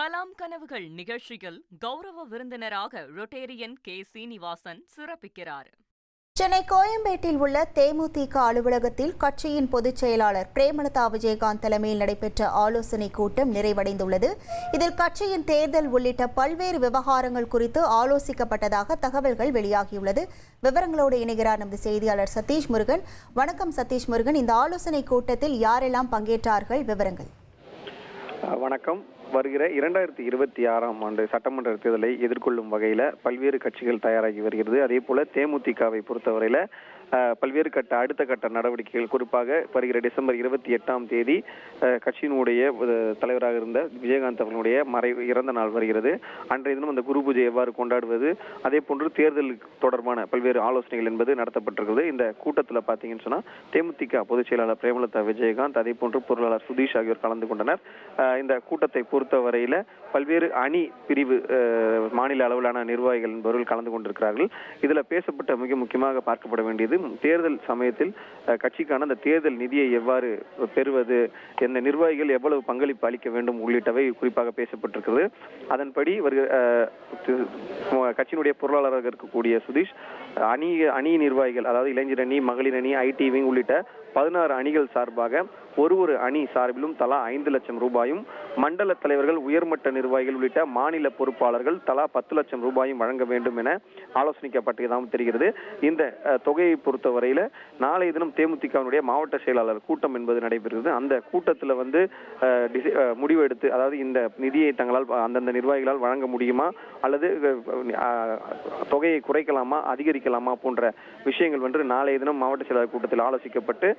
கலாம் கனவுகள் நிகழ்ச்சியில் கௌரவ விருந்தினராக ரொட்டேரியன் கே. சீனிவாசன் சிறப்பிக்கிறார். சென்னை கோயம்பேட்டில் உள்ள தேமுதிக அலுவலகத்தில் கட்சியின் பொதுச் செயலாளர் பிரேமலதா விஜயகாந்த் தலைமையில் நடைபெற்ற ஆலோசனைக் கூட்டம் நிறைவடைந்துள்ளது. இதில் கட்சியின் தேர்தல் உள்ளிட்ட பல்வேறு விவகாரங்கள் குறித்து ஆலோசிக்கப்பட்டதாக தகவல்கள் வெளியாகியுள்ளது. விவரங்களோடு இணைகிறார் நமது செய்தியாளர் சதீஷ் முருகன். வணக்கம் சதீஷ் முருகன். இந்த ஆலோசனைக் கூட்டத்தில் யாரெல்லாம் பங்கேற்றார்கள்? விவரங்கள். வணக்கம். வருகிற இரண்டாயிரத்தி இருபத்தி ஆறாம் ஆண்டு சட்டமன்ற தேர்தலை எதிர்கொள்ளும் வகையில் பல்வேறு கட்சிகள் தயாராகி வருகிறது. அதே போல தேமுதிகவை பொறுத்தவரையில் பல்வேறு கட்ட அடுத்த கட்ட நடவடிக்கைகள். குறிப்பாக வருகிற டிசம்பர் இருபத்தி எட்டாம் தேதி கட்சியினுடைய தலைவராக இருந்த விஜயகாந்த் அவர்களுடைய மறைவு இறந்த நாள் வருகிறது. அன்றைய தினம் அந்த குரு பூஜை எவ்வாறு கொண்டாடுவது? அதே போன்று தேர்தல் தொடர்பான பல்வேறு ஆலோசனைகள் என்பது நடத்தப்பட்டிருக்கிறது. இந்த கூட்டத்தில் பார்த்தீங்கன்னு சொன்னால் தேமுதிக பொதுச் செயலாளர் பிரேமலதா விஜயகாந்த் அதே போன்று பொருளாளர் சுதீஷ் ஆகியோர் கலந்து கொண்டனர். இந்த கூட்டத்தை பொறுத்தவரையில பல்வேறு அணி பிரிவு மாநில அளவிலான நிர்வாகிகள் என்பவர்கள் கலந்து கொண்டிருக்கிறார்கள். இதில் பேசப்பட்ட மிக முக்கியமாக பார்க்கப்பட வேண்டியது தேர்தல் சமயத்தில் கட்சிக்கான அந்த தேர்தல் நிதியை எவ்வாறு பெறுவது எந்த நிர்வாகிகள் எவ்வளவு பங்களிப்பு அளிக்க வேண்டும் உள்ளிட்டவை குறிப்பாக பேசப்பட்டிருக்கிறது. அதன்படி வருகிற கட்சியினுடைய பொருளாளராக இருக்கக்கூடிய சுதீஷ் அணி அணி நிர்வாகிகள் அதாவது இளைஞர் அணி மகளிர் அணி ஐடி விங் உள்ளிட்ட பதினாறு அணிகள் சார்பாக ஒரு ஒரு அணி சார்பிலும் தலா ஐந்து லட்சம் ரூபாயும் மண்டல தலைவர்கள் உயர்மட்ட நிர்வாகிகள் உள்ளிட்ட மாநில பொறுப்பாளர்கள் தலா பத்து லட்சம் ரூபாயும் வழங்க வேண்டும் என ஆலோசனைக்கப்பட்டதாகவும் தெரிகிறது. இந்த தொகையை பொறுத்தவரையில் நாளைய தினம் தேமுதிகவினுடைய மாவட்ட செயலாளர் கூட்டம் என்பது நடைபெறுகிறது. அந்த கூட்டத்தில் வந்து டிசி- முடிவு எடுத்து அதாவது இந்த நிதியை தங்களால் அந்தந்த நிர்வாகிகளால் வழங்க முடியுமா? அல்லது தொகையை குறைக்கலாமா? அதிகரிக்கலாமா? போன்ற விஷயங்கள் வந்து நாளைய தினம் மாவட்ட செயலாளர் கூட்டத்தில் ஆலோசிக்கப்பட்டு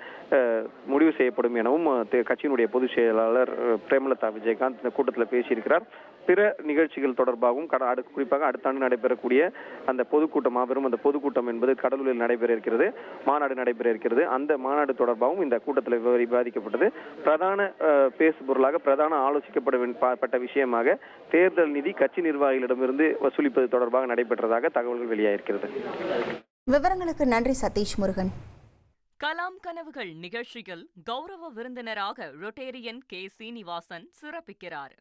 முடிவு செய்யப்படும் எனவும் கட்சியினுடைய பொதுச் செயலாளர் பிரேமலதா விஜயகாந்த் இந்த கூட்டத்தில் பேசியிருக்கிறார். பிற நிகழ்ச்சிகள் தொடர்பாகவும் கட- குறிப்பாக அடுத்த ஆண்டு நடைபெறக்கூடிய அந்த பொதுக்கூட்டம் மாபெரும் அந்த பொதுக்கூட்டம் என்பது கடலூரில் நடைபெற இருக்கிறது மாநாடு நடைபெற இருக்கிறது. அந்த மாநாடு தொடர்பாகவும் இந்த கூட்டத்தில் விவாதிக்கப்பட்டது. பிரதான பேசுபொருளாக பிரதான ஆலோசிக்கப்பட பட்ட விஷயமாக தேர்தல் நிதி கட்சி நிர்வாகிகளிடமிருந்து வசூலிப்பது தொடர்பாக நடைபெற்றதாக தகவல்கள் வெளியாகிறது விவரங்களுக்கு நன்றி சதீஷ் முருகன். கலாம் கனவுகள் நிகழ்ச்சியில் கௌரவ விருந்தினராக ரொட்டேரியன் கே. சீனிவாசன் சிறப்பிக்கிறார்.